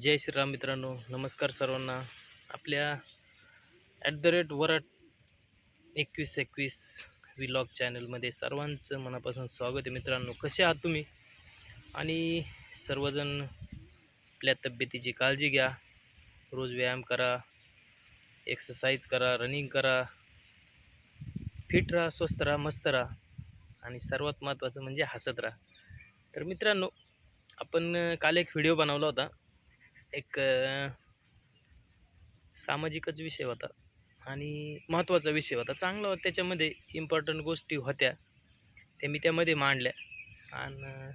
जय श्रीराम मित्रांनो नमस्कार सर्वांना. आपल्या ॲट द रेट वराट एकवीस एकवीस विलॉग चॅनलमध्ये सर्वांचं मनापासून स्वागत आहे मित्रांनो. कसे आहात तुम्ही? आणि सर्वजण आपल्या तब्येतीची काळजी घ्या. रोज व्यायाम करा एक्सरसाइज करा रनिंग करा. फिट राहा स्वस्त राहा मस्त राहा. आणि सर्वात महत्त्वाचं म्हणजे हसत राहा. तर मित्रांनो आपण काल एक व्हिडिओ बनवला होता. एक सामाजिकच विषय होता आणि महत्त्वाचा विषय होता. चांगला होता त्याच्यामध्ये इम्पॉर्टंट गोष्टी होत्या. त्या मी त्यामध्ये मांडल्या. आणि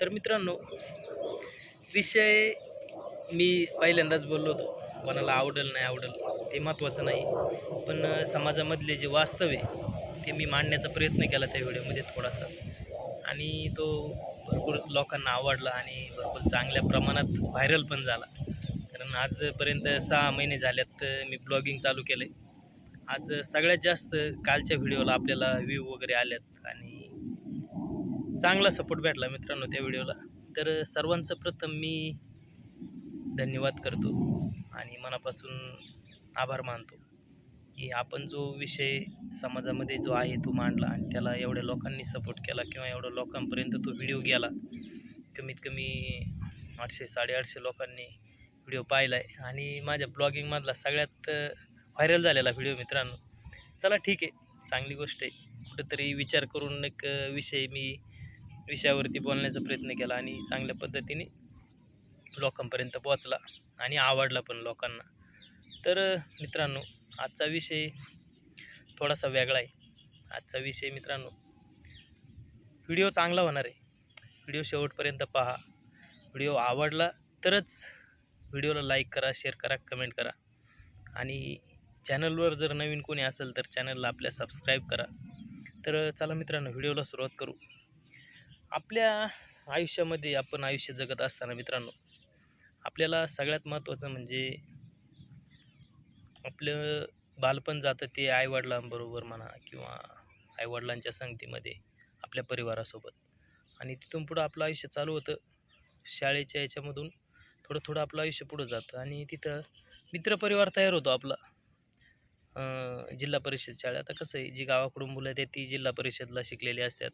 तर मित्रांनो विषय मी पहिल्यांदाच बोललो होतो. कोणाला आवडेल नाही आवडेल ते महत्त्वाचं नाही. पण समाजामधले जे वास्तव आहे ते मी मांडण्याचा प्रयत्न केला त्या व्हिडिओमध्ये थोडासा. आणि तो भरपूर लोकांना आवडला आणि भरपूर चांगल्या प्रमाणात व्हायरल पण झाला. कारण आजपर्यंत सहा महिने झाल्यात मी ब्लॉगिंग चालू केलं आहे आज सगळ्यात जास्त कालच्या व्हिडिओला आपल्याला व्ह्यू वगैरे आल्यात आणि चांगला सपोर्ट भेटला मित्रांनो त्या व्हिडिओला. तर सर्वांचं प्रथम मी धन्यवाद करतो आणि मनापासून आभार मानतो. की आपण जो विषय समाजामध्ये जो आहे तो मांडला आणि त्याला एवढ्या लोकांनी सपोर्ट केला किंवा एवढ्या लोकांपर्यंत तो व्हिडिओ गेला कमीत कमी आठशे साडेआठशे लोकांनी व्हिडिओ पाहिला आहे आणि माझ्या ब्लॉगिंगमधला सगळ्यात व्हायरल झालेला व्हिडिओ मित्रांनो चला ठीक आहे चांगली गोष्ट आहे. कुठंतरी विचार करून एक विषय मी विषयावरती बोलण्याचा प्रयत्न केला आणि चांगल्या पद्धतीने लोकांपर्यंत पोचला आणि आवडला पण लोकांना. तर मित्रांनो आजचा विषय थोडासा वेगळा आहे. आजचा विषय मित्रांनो व्हिडिओ चांगला होणार आहे. व्हिडिओ शेवटपर्यंत पहा. व्हिडिओ आवडला तरच व्हिडिओला लाईक करा शेअर करा कमेंट करा. आणि चॅनलवर जर नवीन कोणी असेल तर चॅनलला आपल्या सबस्क्राईब करा. तर चला मित्रांनो व्हिडिओला सुरुवात करू. आपल्या आयुष्यामध्ये आपण आयुष्य जगत असताना मित्रांनो आपल्याला सगळ्यात महत्त्वाचं म्हणजे आपलं बालपण जातं ते आईवडिलांबरोबर म्हणा किंवा आईवडिलांच्या संगतीमध्ये आपल्या परिवारासोबत. आणि तिथून पुढं आपलं आयुष्य चालू होतं. शाळेच्या याच्यामधून थोडं थोडं आपलं आयुष्य पुढं जातं. आणि तिथं मित्रपरिवार तयार होतो आपला. जिल्हा परिषद शाळा. आता कसं आहे जी गावाकडून मुलं आहेत ती जिल्हा परिषदला शिकलेली असतात.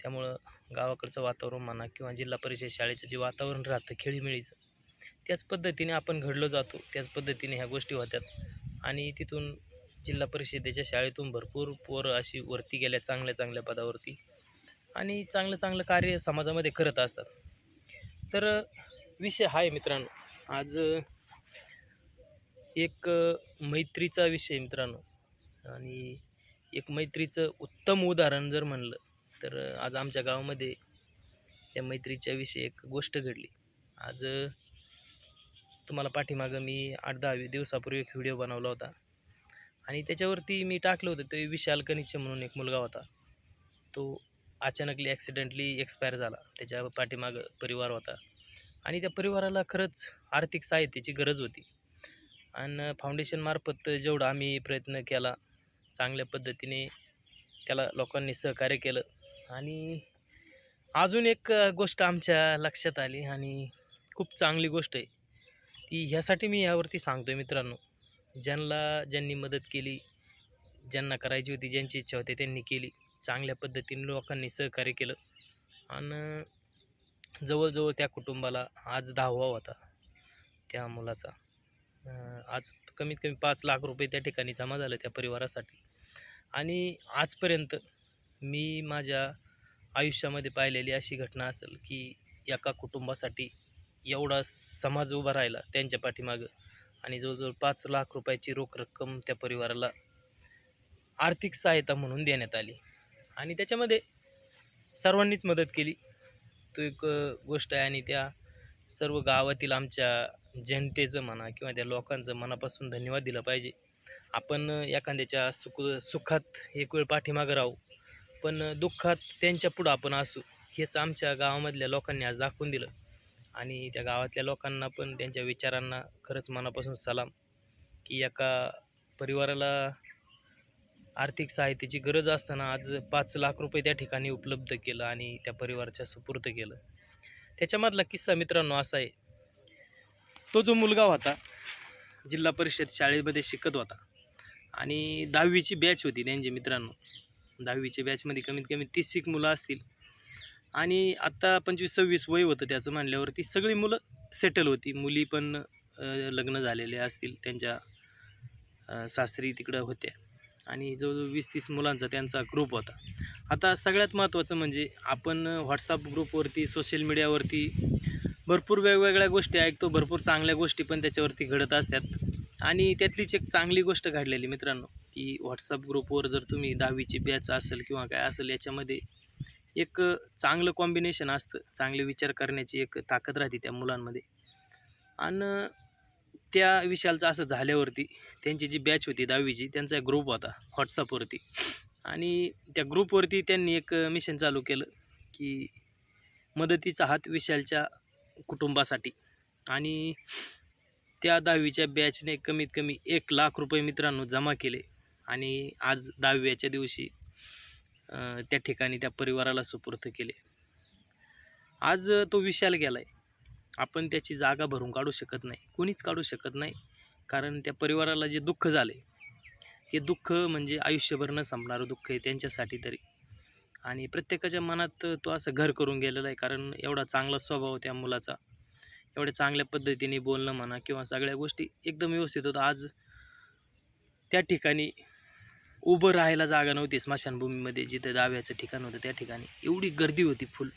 त्यामुळं गावाकडचं वातावरण म्हणा किंवा जिल्हा परिषद शाळेचं जे वातावरण राहतं खेळीमेळीचं त्याच पद्धतीने आपण घडलो जातो त्याच पद्धतीने ह्या गोष्टी होत्यात. आणि तिथून जिल्हा परिषदेच्या शाळेतून भरपूर पोरं अशी वरती गेल्या चांगल्या चांगल्या पदावरती आणि चांगलं चांगलं कार्य समाजामध्ये करत असतात. तर विषय आहे मित्रांनो. आज एक मैत्रीचा विषय मित्रांनो. आणि एक मैत्रीचं उत्तम उदाहरण जर म्हणलं तर आज आमच्या गावामध्ये त्या मैत्रीच्या विषयी एक गोष्ट घडली. आज तुम्हाला पाठीमागं मी आठ दहा दिवसापूर्वी एक व्हिडिओ बनवला होता. आणि त्याच्यावरती मी टाकलं होतं ते विशाल कनिच्छ म्हणून एक मुलगा होता. तो अचानकली ॲक्सिडेंटली एक्सपायर झाला. त्याच्या पाठीमागं परिवार होता. आणि त्या परिवाराला खरंच आर्थिक सहायतेची गरज होती. आणि फाउंडेशनमार्फत जेवढं आम्ही प्रयत्न केला चांगल्या पद्धतीने त्याला लोकांनी सहकार्य केलं. आणि अजून एक गोष्ट आमच्या लक्षात आली आणि खूप चांगली गोष्ट आहे. ती ह्यासाठी मी यावरती सांगतो आहे मित्रांनो. ज्यांना ज्यांनी मदत केली ज्यांना करायची होती ज्यांची इच्छा होती त्यांनी केली. चांगल्या पद्धतीने लोकांनी सहकार्य केलं. आणि जवळजवळ त्या कुटुंबाला आज दहावा होता त्या मुलाचा. आज कमीत कमी पाच लाख रुपये त्या ठिकाणी जमा झालं त्या परिवारासाठी. आणि आजपर्यंत मी माझ्या आयुष्यामध्ये पाहिलेली अशी घटना असेल की एका कुटुंबासाठी एवढा समाज उभा राहिला त्यांच्या पाठीमागं. आणि जवळजवळ पाच लाख रुपयाची रोख रक्कम त्या परिवाराला आर्थिक सहायता म्हणून देण्यात आली. आणि त्याच्यामध्ये सर्वांनीच मदत केली. तो एक गोष्ट आहे आणि त्या सर्व गावातील आमच्या जनतेचं म्हणा किंवा त्या लोकांचं मनापासून धन्यवाद दिला पाहिजे. आपण एखाद्याच्या सुख सुखात एक वेळ पाठीमागं राहू पण दुःखात त्यांच्या पुढं आपण असू हेच आमच्या गावामधल्या लोकांनी आज दाखवून दिलं. आणि त्या गावातल्या लोकांना पण त्यांच्या विचारांना खरंच मनापासून सलाम की एका परिवाराला आर्थिक सहायतेची गरज असताना आज पाच लाख रुपये त्या ठिकाणी उपलब्ध केलं आणि त्या परिवाराच्या सुपूर्द केलं. त्याच्यामधला किस्सा मित्रांनो असा आहे. तो जो मुलगा होता जिल्हा परिषद शाळेमध्ये शिकत होता आणि दहावीची बॅच होती त्यांची मित्रांनो. दहावीच्या बॅचमध्ये कमीत कमी तीस एक मुलं असतील. आणि आत्ता पंचवीस सव्वीस वय होतं त्याचं म्हणल्यावरती सगळी मुलं सेटल होती. मुली पण लग्न झालेले असतील त्यांच्या सासरी तिकडं होत्या. आणि जवळजवळ वीस तीस मुलांचा त्यांचा ग्रुप होता. आता सगळ्यात महत्त्वाचं म्हणजे आपण व्हॉट्सअप ग्रुपवरती सोशल मीडियावरती भरपूर वेगवेगळ्या गोष्टी ऐकतो. भरपूर चांगल्या गोष्टी पण त्याच्यावरती घडत असतात. आणि त्यातलीच एक चांगली गोष्ट घडलेली मित्रांनो की व्हॉट्सअप ग्रुपवर जर तुम्ही दहावीची बॅच असेल किंवा काय असेल याच्यामध्ये एक चांगलं कॉम्बिनेशन असतं. चांगले विचार करण्याची एक ताकद राहते त्या मुलांमध्ये. आणि त्या विशालचं असं झाल्यावरती त्यांची जी बॅच होती दहावीची त्यांचा एक ग्रुप होता व्हॉट्सअपवरती आणि त्या ग्रुपवरती त्यांनी एक मिशन चालू केलं की मदतीचा हात विशालच्या कुटुंबासाठी. आणि त्या दहावीच्या बॅचने कमीत कमी एक लाख रुपये मित्रांनो जमा केले. आणि आज दहाव्याच्या दिवशी त्या ठिकाणी त्या परिवाराला सुपूर्त केले. आज तो विशाल गेला आहे आपण त्याची जागा भरून काढू शकत नाही. कोणीच काढू शकत नाही. कारण त्या परिवाराला जे दुःख झाले ते दुःख म्हणजे आयुष्यभर न संपणारं दुःख आहे त्यांच्यासाठी तरी. आणि प्रत्येकाच्या मनात तो असं घर करून गेलेला आहे. कारण एवढा चांगला स्वभाव त्या मुलाचा. एवढ्या चांगल्या पद्धतीने बोलणं म्हणा किंवा सगळ्या गोष्टी एकदम व्यवस्थित होतं आज त्या ठिकाणी उभं राहायला जागा नव्हती स्मशानभूमीमध्ये जिथं दाव्याचं ठिकाण होतं त्या ठिकाणी. एवढी गर्दी होती फुल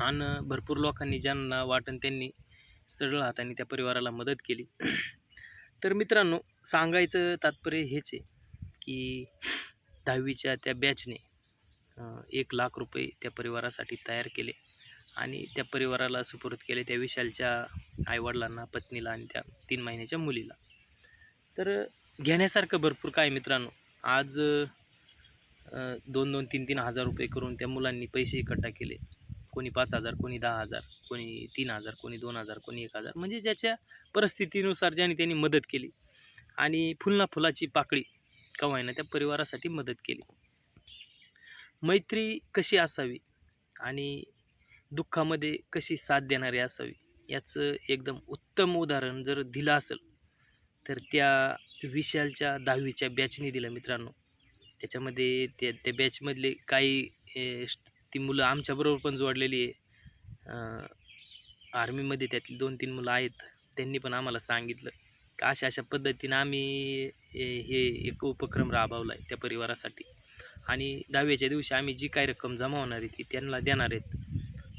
आणि भरपूर लोकांनी ज्यांना वाटण त्यांनी सरळ हाताने त्या परिवाराला मदत केली. तर मित्रांनो सांगायचं तात्पर्य हेच आहे की दहावीच्या त्या बॅचने एक लाख रुपये त्या परिवारासाठी तयार केले. आणि त्या परिवाराला सुपूर्द केले त्या विशालच्या आईवडिलांना पत्नीला आणि त्या तीन महिन्याच्या मुलीला. तर घेण्यासारखं भरपूर काय मित्रांनो? आज दोन दोन तीन तीन हजार रुपये करून त्या मुलांनी पैसे इकट्ठा केले. कोणी पाच हजार कोणी दहा हजार कोणी तीन हजार कोणी दोन हजार कोणी एक हजार. म्हणजे ज्याच्या परिस्थितीनुसार ज्याने त्यांनी मदत केली. आणि फुलना फुलाची पाकळी कवायनं त्या परिवारासाठी मदत केली. मैत्री कशी असावी आणि दुःखामध्ये कशी साथ देणारी असावी याचं एकदम उत्तम उदाहरण जर दिलं असेल तर त्या विशालच्या दहावीच्या बॅचने दिला मित्रांनो. त्याच्यामध्ये त्या त्या बॅचमधले काही ती मुलं आमच्याबरोबर पण जोडलेली आहे. आर्मीमध्ये त्यातली दोन तीन मुलं आहेत. त्यांनी पण आम्हाला सांगितलं. का अशा अशा पद्धतीनं आम्ही हे एक उपक्रम राबवला आहे त्या परिवारासाठी. आणि दहावीच्या दिवशी आम्ही जी काही रक्कम जमा होणार आहे ती त्यांना देणार आहेत.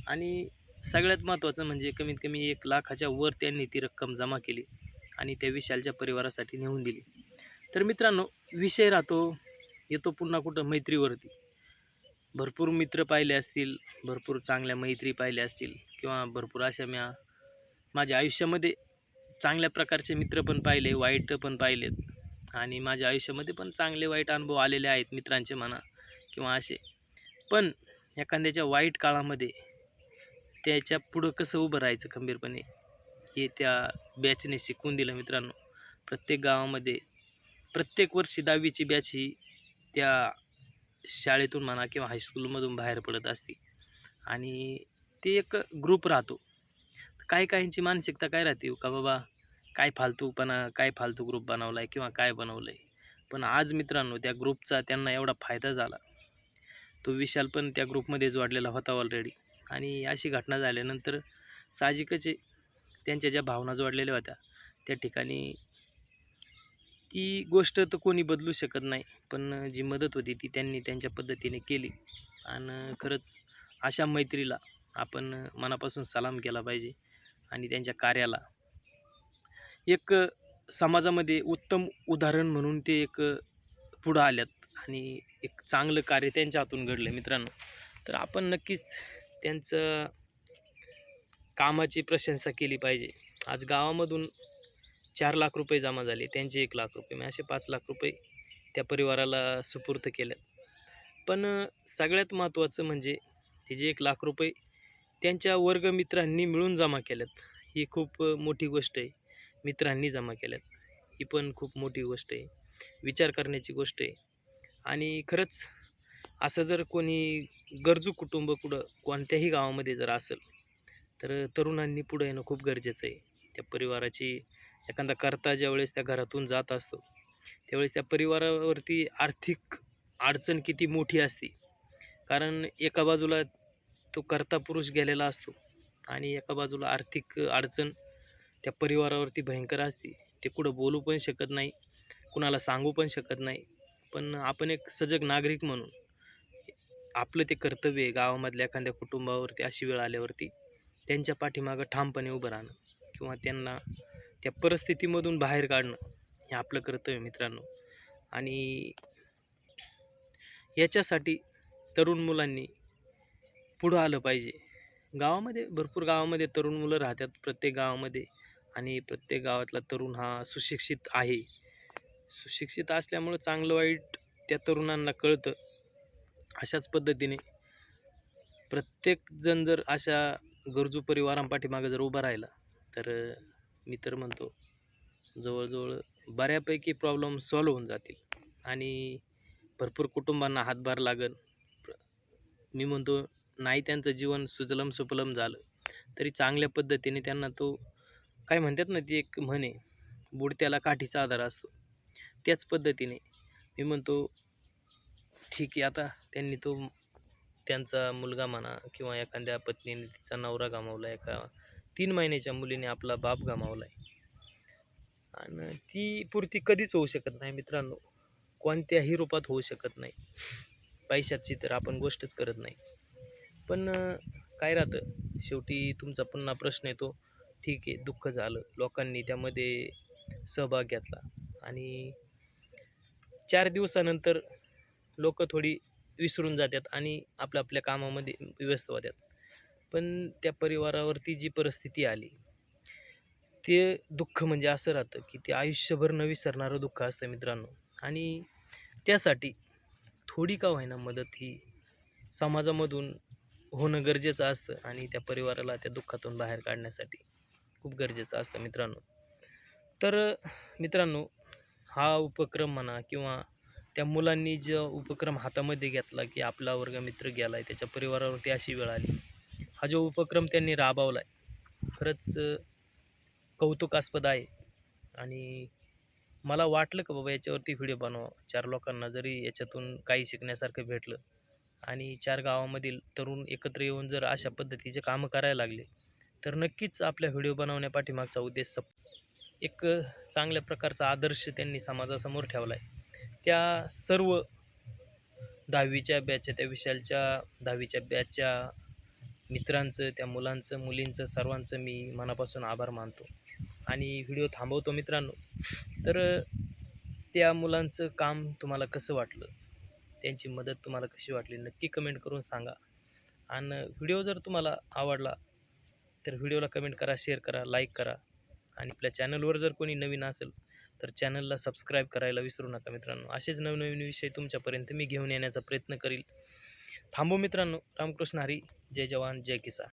आणि सगळ्यात महत्त्वाचं म्हणजे कमीत कमी एक लाखाच्या वर त्यांनी ती रक्कम जमा केली. आणि त्या विशालच्या परिवारासाठी नेऊन दिली. तर मित्रांनो विषय राहतो येतो पुन्हा कुठं मैत्रीवरती. भरपूर मित्र पाहिले असतील भरपूर चांगल्या मैत्री पाहिल्या असतील किंवा भरपूर अशा म्या माझ्या आयुष्यामध्ये चांगल्या प्रकारचे मित्र पण पाहिले वाईट पण पाहिलेत. आणि माझ्या आयुष्यामध्ये पण चांगले वाईट अनुभव आलेले आहेत मित्रांचे म्हणा किंवा असे. पण एखाद्याच्या वाईट काळामध्ये त्याच्या पुढं कसं उभं राहायचं खंबीरपणे? हे त्या बॅचने शिकून दिलं मित्रांनो. प्रत्येक गावामध्ये प्रत्येक वर्षी दहावीची बॅच ही त्या शाळेतून म्हणा किंवा हायस्कूलमधून बाहेर पडत असते. आणि ते एक ग्रुप राहतो. काही काहींची मानसिकता काय राहते? का बाबा काय फालतूपणा काय फालतू ग्रुप बनवला आहे किंवा काय बनवलं आहे पण आज मित्रांनो त्या ग्रुपचा त्यांना एवढा फायदा झाला. तो विशाल पण त्या ग्रुपमध्ये जोडलेला होता ऑलरेडी आणि अशी घटना झाल्यानंतर साहजिकच त्यांच्या ज्या भावना जोडलेल्या होत्या त्या ठिकाणी ती गोष्ट तर कोणी बदलू शकत नाही पण जी मदत होती ती त्यांनी त्यांच्या पद्धतीने केली. आणि खरंच अशा मैत्रीला आपण मनापासून सलाम केला पाहिजे आणि त्यांच्या कार्याला एक समाजामध्ये उत्तम उदाहरण म्हणून ते एक पुढं आल्यात आणि एक चांगलं कार्य त्यांच्या हातून घडलं मित्रांनो. तर आपण नक्कीच त्यांचं कामाची प्रशंसा केली पाहिजे. आज गावामधून चार लाख रुपये जमा झाले त्यांचे एक लाख रुपये. म्हणजे असे पाच लाख रुपये त्या परिवाराला सुपूर्त केल्यात पण सगळ्यात महत्त्वाचं म्हणजे ते जे एक लाख रुपये त्यांच्या वर्गमित्रांनी मिळून जमा केल्यात ही खूप मोठी गोष्ट आहे. मित्रांनी जमा केल्यात ही पण खूप मोठी गोष्ट आहे. विचार करण्याची गोष्ट आहे. आणि खरंच असं जर कोणी गरजू कुटुंब कुठं कोणत्याही गावामध्ये जर असेल तर तरुणांनी पुढं येणं खूप गरजेचं आहे. त्या परिवाराची एखादा करता ज्यावेळेस त्या घरातून जात असतो त्यावेळेस त्या परिवारावरती आर्थिक अडचण किती मोठी असते. कारण एका बाजूला तो करता पुरुष गेलेला असतो आणि एका बाजूला आर्थिक अडचण त्या परिवारावरती भयंकर असते. ते कुठं बोलू पण शकत नाही कुणाला सांगू पण शकत नाही. पण आपण एक सजग नागरिक म्हणून आपलं ते कर्तव्य आहे गावामधल्या एखाद्या कुटुंबावरती अशी वेळ आल्यावरती त्यांच्या पाठीमागं ठामपणे उभं राहणं किंवा त्यांना त्या परिस्थितीमधून बाहेर काढणं हे आपलं कर्तव्य मित्रांनो. आणि याच्यासाठी तरुण मुलांनी पुढं आलं पाहिजे. गावामध्ये भरपूर गावामध्ये तरुण मुलं राहतात प्रत्येक गावामध्ये आणि प्रत्येक गावातला तरुण हा सुशिक्षित आहे. सुशिक्षित असल्यामुळं चांगलं वाईट त्या तरुणांना कळतं. अशाच पद्धतीने प्रत्येकजण जर अशा गरजू परिवारांपाठीमागं जर उभा राहिला तर मी तर म्हणतो जवळजवळ बऱ्यापैकी प्रॉब्लेम सॉल्व होऊन जातील. आणि भरपूर कुटुंबांना हातभार लागेल मी म्हणतो नाही त्यांचं जीवन सुजलम सुफलम झालं तरी चांगल्या पद्धतीने त्यांना तो काय म्हणतात ना ती एक म्हणे बुडत्याला काठीचा आधार असतो. त्याच पद्धतीने मी म्हणतो ठीक आहे आता त्यांनी तो त्यांचा मुलगा म्हणा किंवा एखाद्या पत्नीने तिचा नवरा गमावला एका तीन महिन्याच्या मुलीने आपला बाप गमावला आहे आणि ती पूर्ती कधीच होऊ शकत नाही मित्रांनो. कोणत्याही रूपात होऊ शकत नाही. पैशाची तर आपण गोष्टच करत नाही. पण काय राहतं? शेवटी तुमचा पुन्हा प्रश्न येतो. ठीक आहे दुःख झालं. लोकांनी त्यामध्ये सहभाग घेतला. आणि चार दिवसानंतर लोक थोडी विसरून जातात आणि आपल्या आपल्या कामामध्ये व्यस्त होतात. पण त्या परिवारावरती जी परिस्थिती आली ते दुःख म्हणजे असं राहतं की ते आयुष्यभर न विसरणारं दुःख असतं मित्रांनो. आणि त्यासाठी थोडी का होईना मदत ही समाजामधून होणं गरजेचं असतं आणि त्या परिवाराला त्या दुःखातून बाहेर काढण्यासाठी खूप गरजेचं असतं मित्रांनो. तर मित्रांनो हा उपक्रम म्हणा किंवा त्या मुलांनी जो उपक्रम हातामध्ये घेतला की आपला वर्ग मित्र गेला आहे त्याच्या परिवारावरती अशी वेळ आली. हा जो उपक्रम त्यांनी राबवला आहे खरंच कौतुकास्पद आहे. आणि मला वाटलं का बाबा याच्यावरती व्हिडिओ बनवा. चार लोकांना जरी याच्यातून काही शिकण्यासारखं भेटलं आणि चार गावामधील तरुण एकत्र येऊन जर अशा पद्धतीचे कामं करायला लागले तर नक्कीच आपल्या व्हिडिओ बनवण्यापाठीमागचा उद्देश सप एक चांगल्या प्रकारचा आदर्श त्यांनी समाजासमोर ठेवला आहे त्या सर्व दहावीच्या बॅचच्या त्या विशालच्या दहावीच्या बॅचच्या मित्रांचं त्या मुलांचं मुलींचं सर्वांचं मी मनापासून आभार मानतो. आणि व्हिडिओ थांबवतो मित्रांनो. तर त्या मुलांचं काम तुम्हाला कसं वाटलं? त्यांची मदत तुम्हाला कशी वाटली? नक्की कमेंट करून सांगा. आणि व्हिडिओ जर तुम्हाला आवडला तर व्हिडिओला कमेंट करा शेअर करा लाईक करा. आणि आपल्या चॅनलवर जर कोणी नवीन असेल तर चॅनलला सबस्क्राईब करायला विसरू नका मित्रांनो. असेच नवनवीन विषय तुमच्यापर्यंत मी घेऊन येण्याचा प्रयत्न करील. थांबू मित्रांनो. रामकृष्ण हरी. जय जवान. जय किसान.